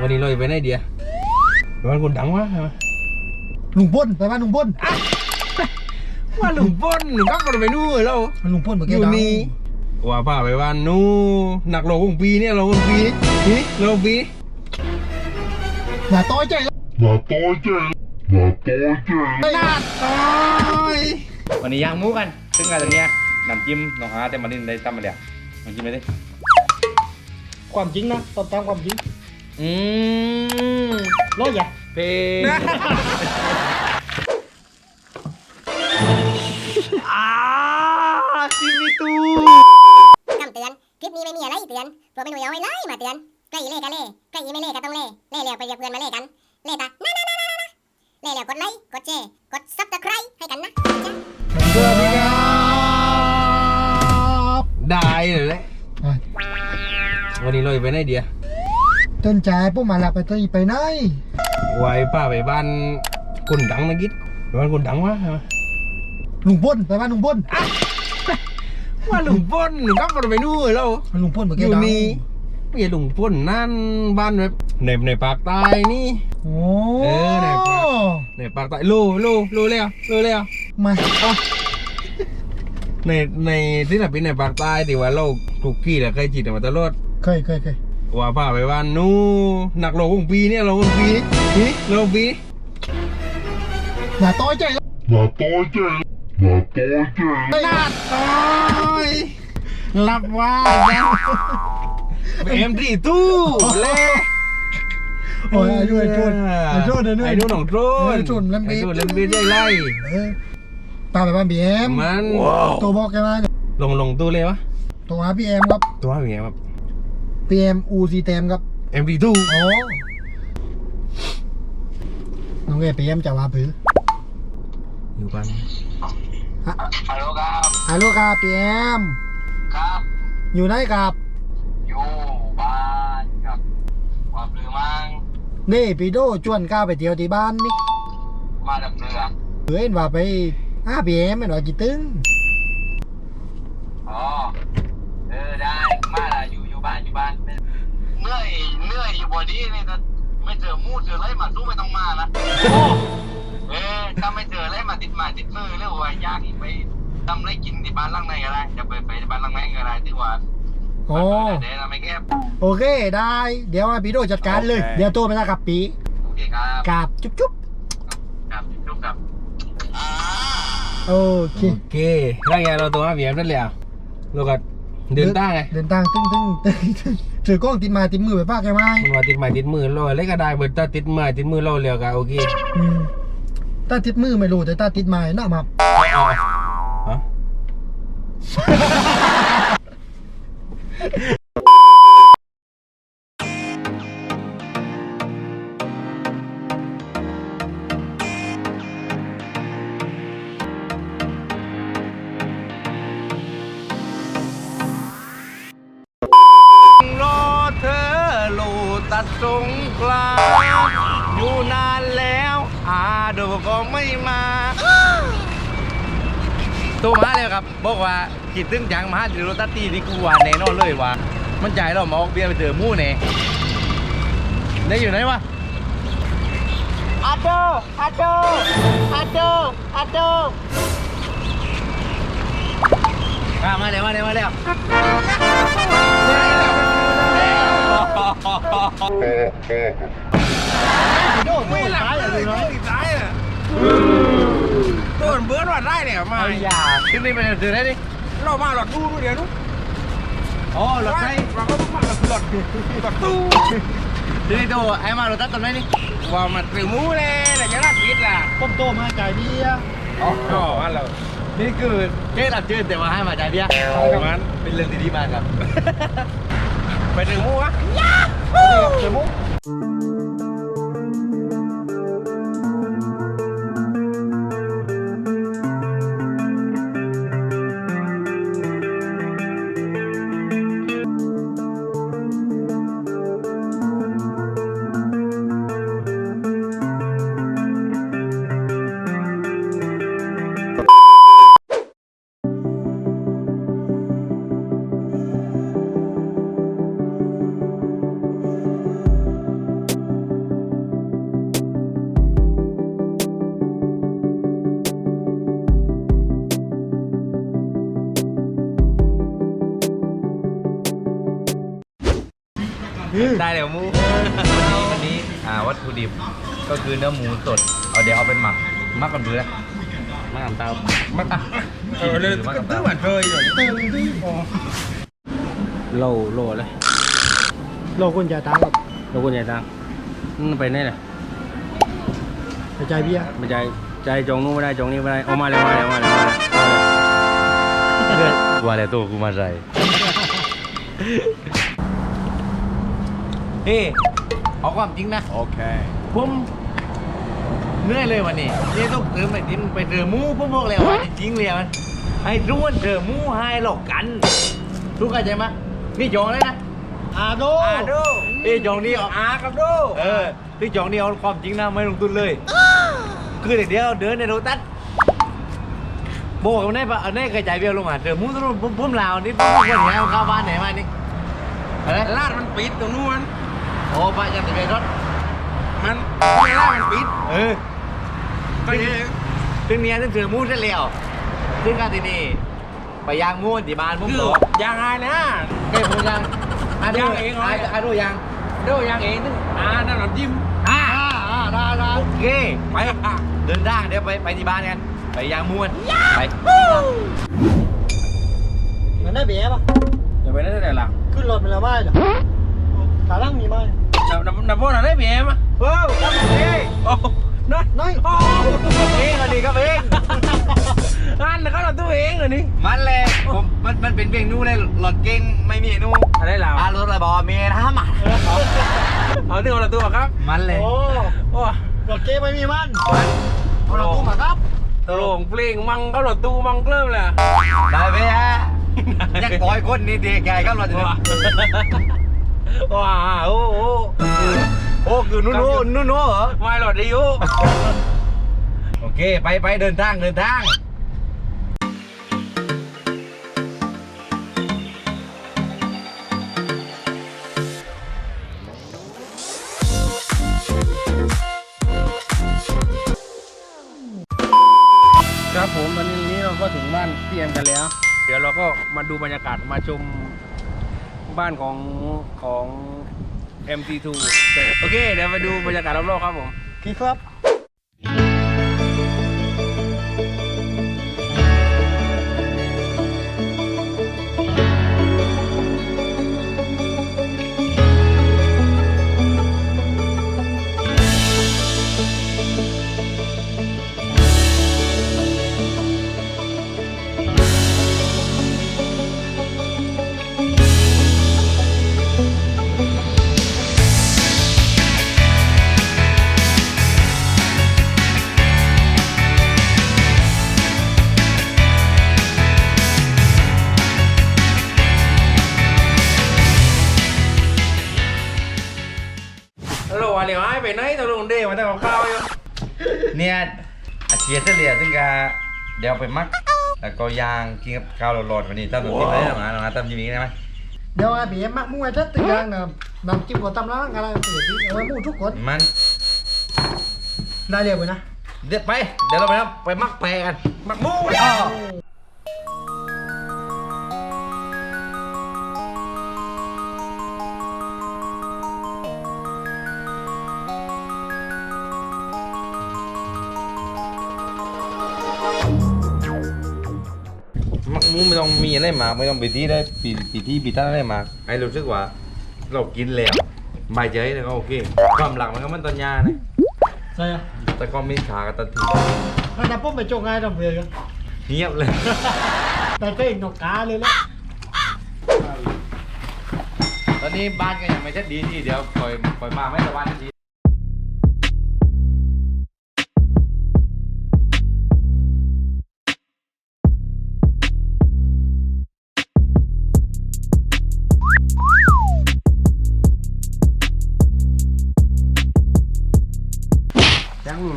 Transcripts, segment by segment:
วันนี้เราจะไปไหนเดียไปบ้านคนดังวะลุงพ่นไปบ้านลุงพ่นว่าลุงป้นหนึ่งก็ไปนู่นแล้วมันลุงพ่นเมื่ออกี้ยู่ดังนี่ว่าพาไปบ้านนู้นหนักโลของปีเนี่ยเราของปีนี่เราของปีอย่าต้อยใจแล้ว Na toite, na toite. หน้าต้อยวันนี้ย่างหมูกัน ซึ่งงานตรงเนี้ยน้ำจิ้มน้องฮาแต่มาดินได้ตั้มมาแล้วน้ำจิ้มไม่ได้ความจริงนะตอบตามความจริง อืมร้อยอย่าเพลงอ่าซิมิตูคำเตือน คลิปนี้ไม่มีอะไรเตือนพวกไม่หนุ่ยเอาไว้ไล่มาเตือนใกล้เล่กันเล่ใกล้ไม่เล่ก็ต้องเล่เล่แล้วไปเรียกเพื่อนมาเล่กัน เล่ตาน่าน่าน่าน่าน่าเล่แล้วกดไลค์ กดแชร์ กดซับสไครต์ให้กันนะจ๊ะสวัสดีครับได้เลยแหละอะวันนี้เราจะไปไหนเดีย ต้นใจพวกมาหลับไปต้นไปไหนไว้ป้าไปบ้านคนดังนะกิ๊ดไปบ้านคนดังวะลุงพ่นไปบ้านลุงพ่นว่าลุงป้นหนึ่งก็ไปนู่นแล้วมันลุงพ่นเมื่ออกี้ยู่ดังนี่ไม่ใช่ลุงป้นนั่นบ้านแบบในในปากใต้นี่โอ้เออไหนปะในปากใต้โลโลโลแล้วโลแล้วมาในในที่ไหนเป็นในปากใต้ที่ว่าเราคลุกกี้แล้วเคยจิตมาตลอดเคยเคยเคย ว่าพาไปบ้านนู้หนักโลของปีเนี่ยเราของปีนี่เราของปีอย่าต้อยใจแล้ว Na toite, na toite. หน้าต้อยรับว่าเอ็มดีตู้เล่โอ้ยอายุไอ้โจนไอ้โจนไอ้นู่นไอ้นู่นของโจนไอ้โจนเล่นบีไอ้โจนเล่นบีได้ไล่ตามไปบ้านบีเอ็มมันตัวบอกแกมาเนี่ยลงลงตู้เลยวะตัวหาพี่เอ็มครับตัวเป็นไงครับ พี่เอ็มอูซีเต็มครับเอ็มดีตู้โอ้น้องเอพี่เอ็มจะว่าผืออยู่บ้านฮัลโหลครับฮัลโหลครับพี่เอ็มครับ อยู่ไหนครับ อยู่บ้านครับว่าเรือมังนี่พี่โดชวนก้าวไปเที่ยวที่บ้านนี่มาดับเรือเพื่อนว่าไปหาพี่เอ็มไม่หน่อยจิตึง อ๋อเออได้มาละอยู่อยู่บ้านอยู่บ้านเหนื่อยเหนื่ อดีนี่ถ้าไม่เจอมูดเจอไรมาสู้ไม่ต้องมานะเออถ้าไม่เจอไรมาติดมาติดมือเรื่องว่ายากอีกไปทำไรกินที่บ้านหลังไหนก็ได้จะไปไปบ้านหลังไหนก็ได้ที่ว่าโอ้เดี๋ยวไม่แคบโอเคได้ เดี๋ยวพี่โดจัดการเลย เดี๋ยวโทรไปนะครับปีโอเคครับกราบจุ๊บจุ๊บครับจุ๊บครับโอเคโอเคแล้วไงเราตัวมาเบียมนั่นเละเราก็เดินตั้งไงเดินตึ้งตึ้งตึ้งตึ้ง ถือกล้องติดมาติดมือไปป้าแกไหมมันว่าติดไม้ติดมือเราอะไรก็ได้เบิดถ้าติดไม้ติดมือเราเร็วก็โอเคอืมถ้าติดมือไม่รู้แต่ถ้าติดไม้น่ามาฮะ ดสงกลาอยู่นานแล้วอาดูก็ไม่มาตัวมาเลยครับ บอกว่าคิดถึงจังมาดิโรตัสตีนี่กูว่าแน่นอนเลยว่ามันใจเรามาออกเบียร์ไปเจอหมู่แน่ได้อยู่ไหนวะอาโดอาโดอาโดอาโดมาแล้วมาแล้วมาแล้ว โดดไม่หลับเลยนะตายอะโดนเบิร์ดว่าได้เนี่ยมาอย่าขึ้นนี่ไปเจอได้ดิเรามาหลอดดูดูเดี๋ยวดูอ๋อรถไฟเราก็ต้องมาหลอดหลอดหลอดตู้ทีนี้ตัวไอ้มารถตัดต้นไม้นี่ว่ามันถือหมูเลยแต่ยังรัดวิทย์ล่ะต้มโตมาไก่เบี้ยอ๋อว่าเรานี่คือแค่รับจืดแต่ว่าให้มาจ่ายเบี้ยประมันเป็นเรื่องที่ดีมากครับ ไปถึงหมูวะเดี๋ยวมุก ถุดิบก็คือเนื้อหมูสดเอาเดี๋ยวเอาไปหมักหมักกันเบื่อหมักกับเตาหมักอะเออเลยหมักกับเตาตื่นที่พอโลโลเลยโลกุญแจตามกับโลกุญแจตังมันไปไหนเลยกระจายเบียร์ไม่ใจใจจงนู้นไม่ได้จงนี้ไม่ได้เอามาเลยมาเลยมาเลยมาเลยว่าแต่ตัวกูมาใส่เฮ้ เอาความจริงนะ โอเค ผมเหนื่อยเลยวันนี้นี่ต้องเติมไปดิมไปเจอหมูผมบอกเลยว่าจริงๆเลยมันไอ้รู้ว่าเจอหมูให้หลอกกันทุกเข้าใจไหมนี่จองเลยนะอาโดอาดูเอ้ยจองนี่เอาอากับดูเออที่จองนี่เอาความจริงนะไม่ลงทุนเลย คือเด็กเดียวเดินในโรตัสโบอกกันได้ปะเอาได้กระจายเบี้ยลงมาเจอหมูตัวนู้นผมผมลาวนี่ผมคนไหนเอาเข้าบ้านไหนมานี่อะไรลาดมันปิดตรงนู้น โอ้ป้าจะติดไปรถมันไม่ลาดมันปิดเออก็เนี่ยถึงเนี้ยถึงเจอหมูซะแล้วถึงการที่นี่ไปย่างหมูที่บ้านผมคือบอกยังไงนะแค่ผมย่างอะดูย่างเองเหรออะอะดูย่างเดี๋ยวยังเองนึงอ่าน้ำน้ำจิ้มอะอ่าอ่าได้ได้โอเค ไปเดินทางเดี๋ยวไปไปที่บ้านกัน ไปย่างหมูกันไปมันได้เบียร์ป่ะเดี๋ยวไปได้แต่หลังขึ้นรถไปแล้วไม่เหรอขาล่างมีไหมน้ำ น้ำน้ำพวกนั้นได้เบียร์มั้ยเฮ้ยทำเองโอ้นั่นน้อยโอ้เองอันนี้ก็เองอันนั้นก็เราตัวเองเหรอนี่มันเลยผมมันมันเป็นเพียงนู่นเลยหลอดเก่งไม่มีนู่นอะไรเราอารถระบอเมียทำอะเอาที่เราตัวครับ มันเลยโอ้โอ้รถเกไม่มีมันเอาเราตู้มาครับโหลงเพลงมังก็เราตู้มังเริ่มเลยได้ไหมฮะยังต่อยคนนี่เด็กใหญ่ครับเราจะ ว้าว้าโอ้โหโอ้คือนู่นนู่นนู่นนู่นเหรอไม่หลอดอายุโอเค ไปไปเดินทางเดินทางครับผมตอนนี้เราก็ถึงบ้านพี่แอมกันแล้ว เดี๋ยวเราก็มาดูบรรยากาศมาชม บ้านของของ MT2 โอเค เดี๋ยวไปดูบรรยากาศรอบๆครับผมพี่ครับ มาแต่กับข้าวอยู่เนี่ยอาเชียร์เฉลี่ยซึ่งกาเดี๋ยวไปมัก แล้วก็ยางกินกับข้าวร้อนๆวันนี้ตั้มตัวที่ไหนหรอมาหรอมาตั้มยิ้มได้ไหมเดี๋ยวอาเบียร์มักมุ่งไอ้ทัดตึงยางนะนำจิ้มกับตำล้างอะไรเดี๋ยวพี่เอาไว้มุ่งทุกคนมันได้เรียบไปนะเดี๋ยวไป เดี๋ยวเราไปนะไปมักแปรกัน มักหมูอ๋อ ต้องมีอะไรมากไม่ต้องไปที่ได้ปีปีที่ปีตั้งอะไรมากให้รู้สึกว่าเรากินแล้วใบายใจแล้วก็โอเค ความหลักมันก็มันตอนยานะใช่อะแต่ก็มีขากับตะถือถ้านับปุ๊บไปโจงง่ายทำเพื่อนกันเงียบเลย แต่ก็อีกนกกาเลยละตอนนี้บ้านก็ยังไม่ชัดดีที่เดี๋ยวปล่อยปล่อยมาไม่แต่วันดียัง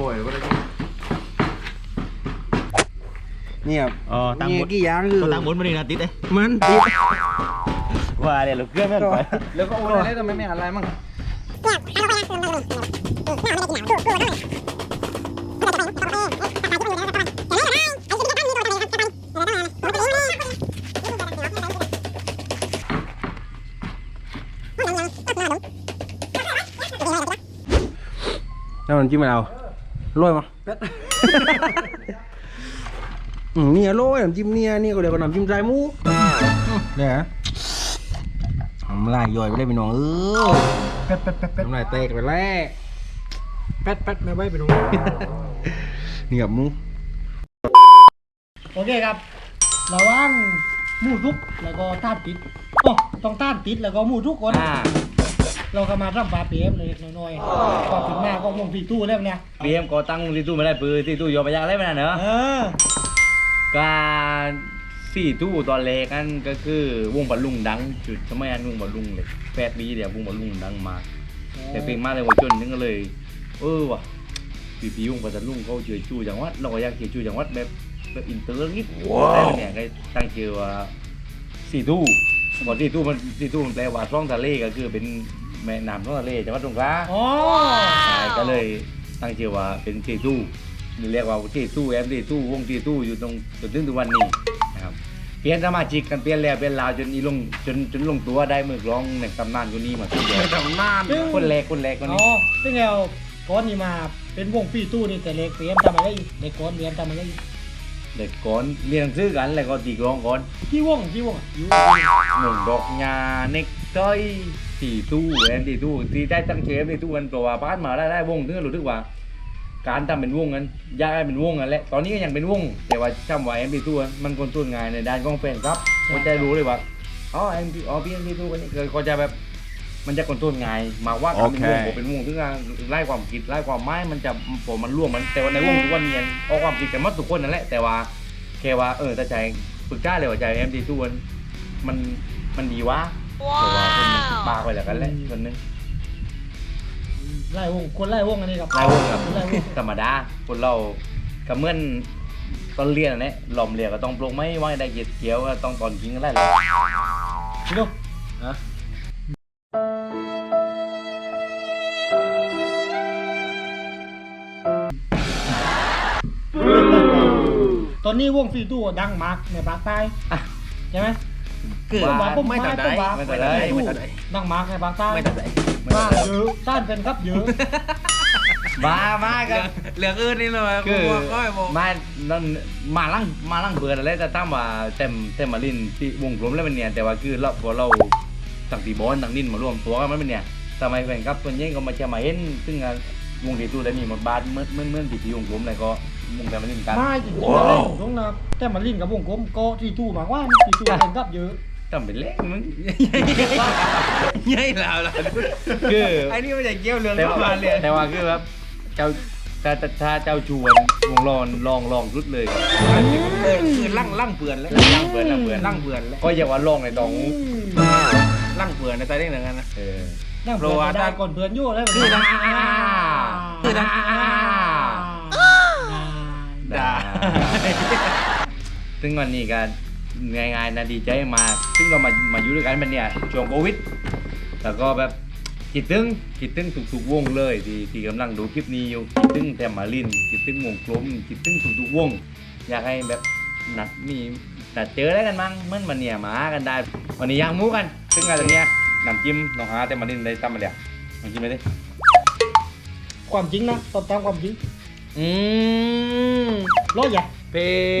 รวยก็ได้นี่ครับอ๋อตังหมดกี่ยางคือตังหมดมาดีนะติดเอ้มันติดว่าเดี๋ยวเราเกลือไม่ไปแล้วก็โอนอะไรทำไมไม่อะไรมั่ง Hãy subscribe cho kênh Ghiền Mì Gõ Để không bỏ lỡ แล้วมันจิ้มอะไรเอา โรยมั้ยอืมนี่อร่อยน้ำจิ้มเนี่ยนี่ก็เดี๋ยวก็น้ำจิ้มใจหมูเนี่ยทำลายย่อยไปได้พี่น้องเออเป็ดเป็ดเป็ดเป็ดทำลายแตกไปแล้วเป็ดเป็ดไม่ไหวไปหนูนี่กับหมูโอเคครับระหว่างหมูทุกแล้วก็ต้านติดโอ้ต้องต้านติดแล้วก็หมูทุกคนอ่า เราก็มาทำปลาเปี๊ยมเลยน้อยๆพอถึงหน้าก็วงพี่ตู้แล้วเนี่ยเบียมก็ตั้งที่ตู้ไม่ได้ปืนที่ตู้โยนไปยากได้ไหมนะเนอะเออการสี่ตู้ตอนแรกนั่นก็คือวงบอลลุงดังจุดทำไมอันวงบอลลุงเลยแปดปีเดียววงบอลลุงดังมากแต่เพลงมากเลยว่าจนนึงก็เลย เออว่ะปีปีวงบอลลุงเขาเชื่อชูจังหวัดเราก็อยากเชื่อชูจังหวัดแบบแบบอินเตอร์นิดแต่เนี่ยก็ตั้งชื่อว่าสี่ตู้บอกสี่ตู้มันสี่ตู้มันแปลว่าร่องทะเลก็คือเป็น แม่น้ำร่องทะเลจังหวัดสงขลาอ๋อใช่ก็เลยตั้งชื่อว่าเป็นทีตู้หรือเรียกว่าทีตู้แอมทีตู้วงทีตู้อยู่ตรงจนถึงทุกวันนี้นะครับเปลี่ยนสมาชิกกันเปลี่ยนแล้วเปลี่ยนราวจนอีลงจนจนลงตัวได้มือกลองในตำนานคนนี้มาทุกเดือนทำนานคนแรกคนแรกคนอ๋นี้อซึ่งเราก้อนนี้มาเป็นวงพี่ตู้นี่แต่เล็กเปี๊ยมทำอะไรอีกเด็กก้อนเปี๊ยมทำอะไรอีกเด็กก่อนเรียนหนังสือกันแล้วก็ตีกลองก่อนที่วงที่วงอยู่หนึ่งดอกยาเน็ก ต้อยทีตู้แอมทีตู้ที่ได้ตั้งชื่อแอมทีตู้กันตัวว่าบ้านมาได้ได้วงถึงรู้สึกว่า การทำเป็นวงนั้นยากให้เป็นวงนั่นแหละตอนนี้ก็ยังเป็นวง แต่ว่าจำไว้เอ็มพีทูมันคนต้นงานในด้านของแฟนครับมันจะรู้เลยว่าอ๋อเอ็มพีอ๋อพี่เอ็มพีทูคนนี้เคยเขาจะแบบมันจะคนต้นงานมาว่าทำเป็นวงผมเป็นวงถึงงานไล่ความคิดไล่ความไม้มันจะผมมันร่วมมันแต่ว่าในวงทุกวันเนียนเอาความคิดกันหมาทุกคนนั่นแหละแต่ว่าแค่ว่าเออถ้าใจฝึกกล้าเลยว่าใจเอ็มพีทูมันมันดีวะ แต่ว่าคนมันปากไปแล้วกันแหละคนนึงไล่วงคนไล่วงอันนี้ครับไล่วงครับไล่วงธรรมดาคนเราก็เหมื่อนตอนเรียนนะเนี่ยหล่อมเรียนก็ต้องปรุงไม่ว่าได้เหยียดเกี๊ยวก็ต้องตอนกินก็ได้เลยพี่ดูฮะตอนนี้วงพี่ตู้ดังมากในภาคใต้ใช่ไหม คือต้นหวานปุ๊บไม่ตัดได้ต้นหวานไม่ตัดได้ไม่ตัดได้ดังมากในภาคใต้ไม่ตัดได้บ้าเยอะต้านเป็นครับเยอะบ้ามากครับเหลืองอื่นนี่เลยคือก็ไม่บอกมานั่นมาลั่งมาลั่งเบื่ออะไรแต่ตั้งว่าเต็มเต็มมาลินที่วงกลมแล้วมันเนี่ยแต่ว่าคือเราพอเราต่างตีบอลต่างนินมารวมตัวกันมันเป็นเนี่ยทำไมแฟนครับตัวนี้ก็มาจะมาเห็นซึ่งงานวงตีตู้ได้มีหมดบาทเมื่อเมื่อเมื่อปีที่วงกลมเลยก็วงแต่มาลินกันมาจริงๆเลยตรงนะแต่มันลิ้นกับวงกลมก็ที่ตู้มากว่าที่ตู้เป็นครับเยอะ ทำเป็นเล่นมึงใหญ่แล้วล่ะคือไอ้นี่มันจะเกี่ยวเรื่องแต่เข้าว่ามาเลยแต่ว่าคือแบบเจ้าถ้าถ้าเจ้าชวนวงรอนลองลองรุดเลยเออคือลั่งลั่งเปื่อนแล้วลั่งเปื่อนลั่งเปื่อนลั่งเปื่อนแล้วก็อย่าว่าลองในดองลั่งเปื่อนในใจได้เหมือนกันนะเออนั่งเพื่อนได้ก่อนเพื่อนอยู่แล้วคือนะคือนะด่าซึ่งวันนี้ก็ ง่ายๆนะดีใจมากซึ่งก็มามาอยู่ด้วยกันมันเนี่ยช่วงโควิด แล้วก็แบบคิดถึงคิดถึงทุกๆวงเลยที่ที่กำลังดูคลิปนี้อยู่คิดถึงแทมมาลินคิดถึงวงกลมคิดถึงทุกๆวง อยากให้แบบนัดมีนัดเจอได้กันมั้งเหมื่อนมันเนี่ยมาหากันได้ วันนี้ย่างหมูกัน ซึ่งงานตรงเนี้ยน้ำจิ้มน้องหาแต่มาลินได้ตำมาแล้วน้ำจิ้มไปดิความจริงนะตอบตามความจริงอืมร้อยอย่าเพลง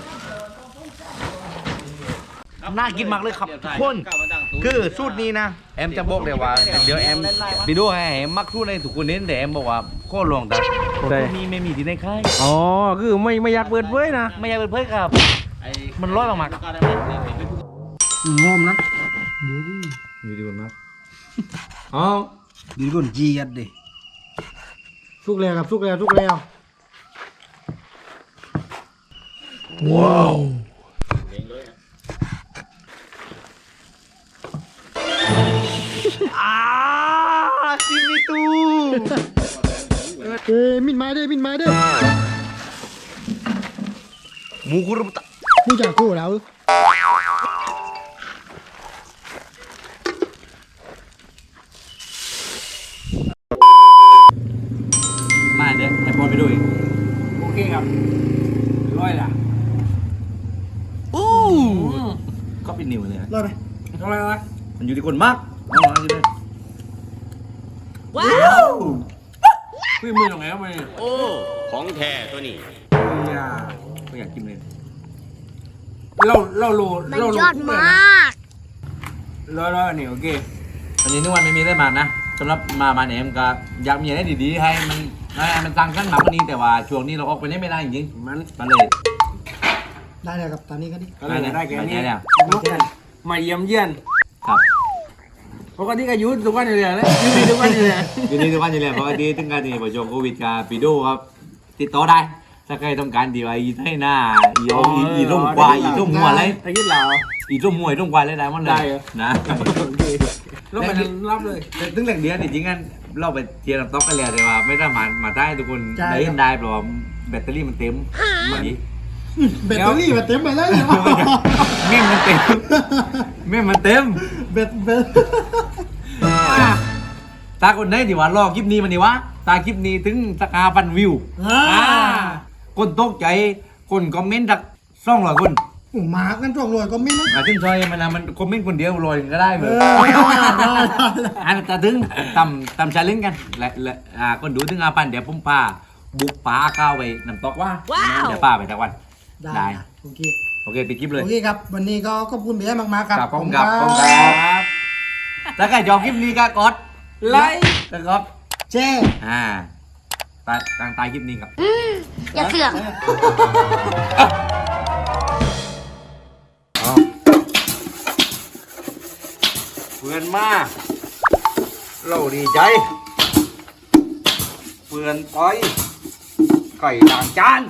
น่ากินมากเลยครับทุกคน คือสูตรนี้นะแอมจะบอกเลยว่าเดี๋ยวแอมไปดูให้แอมมักสูตรในทุกคนเน้นแต่แอมบอกว่าข้อลองแต่มีไม่มีที่ในค่ายอ๋อคือไม่ไม่อยากเปิดเผยนะไม่อยากเปิดเผยครับ มันร้อยมากงอมนะๆอยู่ดีกว่านับอ๋อดีก่อนจียัดดิสุกแล้วครับสุกแล้วสุกแล้ว อาซิมิตูเอ้ยมินมาเด้มินมาเด้หมูครุตะมูจากกูแล้วมาเด้ไอปอนไปดูอีกโอเคครับร้อยละอู้ก็เป็นนิวเลยนะร้อยไหมร้อยไหมันอยู่ที่คนมาก พี่มือตรงไหนครับมันโอ้ ของแท้ตัวนี้ อย่าไม่อยากกินเลยเราเราโลมันเราโลยอดมากร้อยร้อยอันนี้โอเคอันนี้นึกว่าไม่มีได้มานะสำหรับมาบานเอ็มก็อยากมีอะไรดีๆให้มันให้มันตั้งขั้นหนักกว่านี้แต่ว่าช่วงนี้เราออกไปเล่นไม่ได้จริงมันๆมาเลยได้เลยครับตอนนี้ก็ดิก็เลยได้แค่นี้ได้แล้วลุกมาเยี่ยมเยี่ยนครับ ปกติก็อยุ่ทุกวันอยู่เลยนะอยุ่ดีทุกวันอยู่เลยทีนี้ทุกวันอยู่แล้วปกติถึงการที่ประชวงโควิดกับปีโดครับ ติดต่อได้ ถ้าใครต้องการดีว่าอีให้หน้าอีเอาอีอีร่มควายอีร่มหัวอะไรตะกี้เหล่าอีร่มหัวอีร่มควายอะไรได้หมันเลยได้เหรอ นะโอเคแล้วมันรับเลย แต่ถึงเรื่องเดียวนี่จริงกันเราไปเทียร์น้ำต๊อกกันแล้วแต่ว่าไม่ได้มามาได้ทุกคนได้เห็นได้เพราะว่าแบตเตอรี่มันเต็มวันนี้ แบตเตอรี่มันเต็มไปแล้วเนี่ยวะเม่มมันเต็มเม่มมันเต็ม แบตแบตตาคนไหนที่ว่ารอคลิปนี้มันนี่วะตาคลิปนี้ถึงสักห้าพันวิวอ่า อ่าคนตกใจคนคอมเมนต์สักสองร้อยคนโอ้มากันจ่องรวยก็ไม่นะอะถึงซอยมันนะมันคอมเมนต์คนเดียวร้อยก็ได้เลเอยอได้ได้ได้ อันแต่ถึงตำตำชาเลนกันและและอ่าคนดูถึงห้าพันเดี๋ยวผมพาบุกป่าเข้าวไปน้ำตกว่าเดี๋ยวป้าไปทักวัน ได้ได้โอเค โอเคปิดคลิปเลย โอเคครับ วันนี้ก็ขอบคุณเบียร์มากๆครับกับผมกับผมครับ ถ้าใครชอบคลิปนี้ก็กดไลค์นะครับแจ้อ่าตายกลางตายคลิปนี้ครับ อย่าเสือก เพื่อนมา เราดีใจ เพื่อนต้อยไก่ต่างจาน